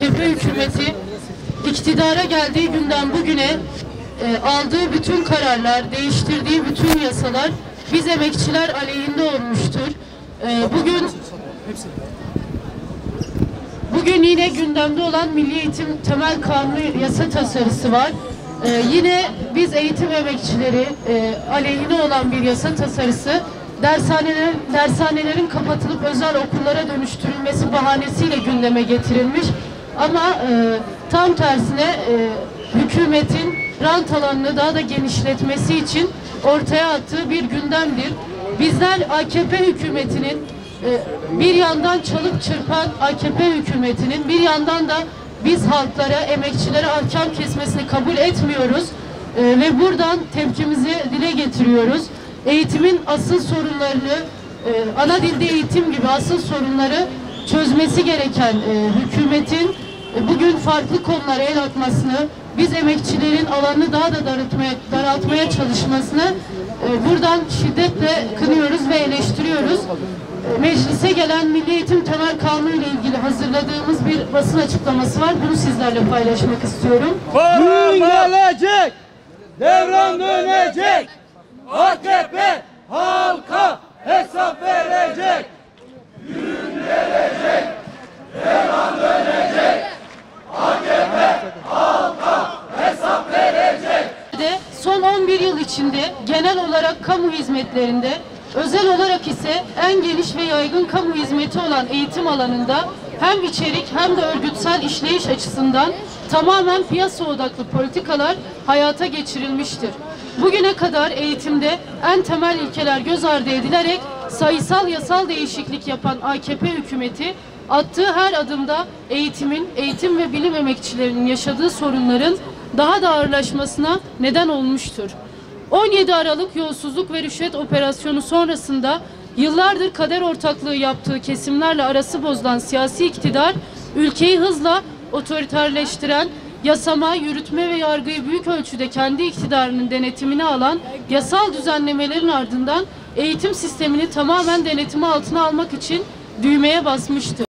CHP hükümeti iktidara geldiği günden bugüne e, aldığı bütün kararlar, değiştirdiği bütün yasalar biz emekçiler aleyhinde olmuştur. E, bugün bugün yine gündemde olan Milli Eğitim Temel Kanunu yasa tasarısı var. E, yine biz eğitim emekçileri e, aleyhine olan bir yasa tasarısı dershanelerin, dershanelerin kapatılıp özel okullara dönüştürülmesi bahanesiyle gündeme getirilmiş. Ama e, tam tersine e, hükümetin rant alanını daha da genişletmesi için ortaya attığı bir gündemdir. Bizler AKP hükümetinin ee, bir yandan çalıp çırpan AKP hükümetinin bir yandan da biz halklara, emekçilere ahkam kesmesini kabul etmiyoruz Ee, ve buradan tepkimizi dile getiriyoruz. Eğitimin asıl sorunlarını, e, ana dilde eğitim gibi asıl sorunları çözmesi gereken e, hükümetin e, bugün farklı konulara el atmasını, biz emekçilerin alanını daha da daraltmaya, daraltmaya çalışmasını e, buradan şiddetle kınıyoruz ve eleştiriyoruz. E, Meclise gelen Milli Eğitim Temel Kanunu ile ilgili hazırladığımız bir basın açıklaması var. Bunu sizlerle paylaşmak istiyorum. Gün gelecek, devran dönecek, AKP halka hesap verecek. de son 11 yıl içinde genel olarak kamu hizmetlerinde, özel olarak ise en geniş ve yaygın kamu hizmeti olan eğitim alanında hem içerik hem de örgütsel işleyiş açısından tamamen piyasa odaklı politikalar hayata geçirilmiştir. Bugüne kadar eğitimde en temel ilkeler göz ardı edilerek sayısal yasal değişiklik yapan AKP hükümeti attığı her adımda eğitimin, eğitim ve bilim emekçilerinin yaşadığı sorunların daha da ağırlaşmasına neden olmuştur. 17 Aralık yolsuzluk ve rüşvet operasyonu sonrasında yıllardır kader ortaklığı yaptığı kesimlerle arası bozulan siyasi iktidar ülkeyi hızla otoriterleştiren, yasama, yürütme ve yargıyı büyük ölçüde kendi iktidarının denetimine alan yasal düzenlemelerin ardından eğitim sistemini tamamen denetimi altına almak için düğmeye basmıştır.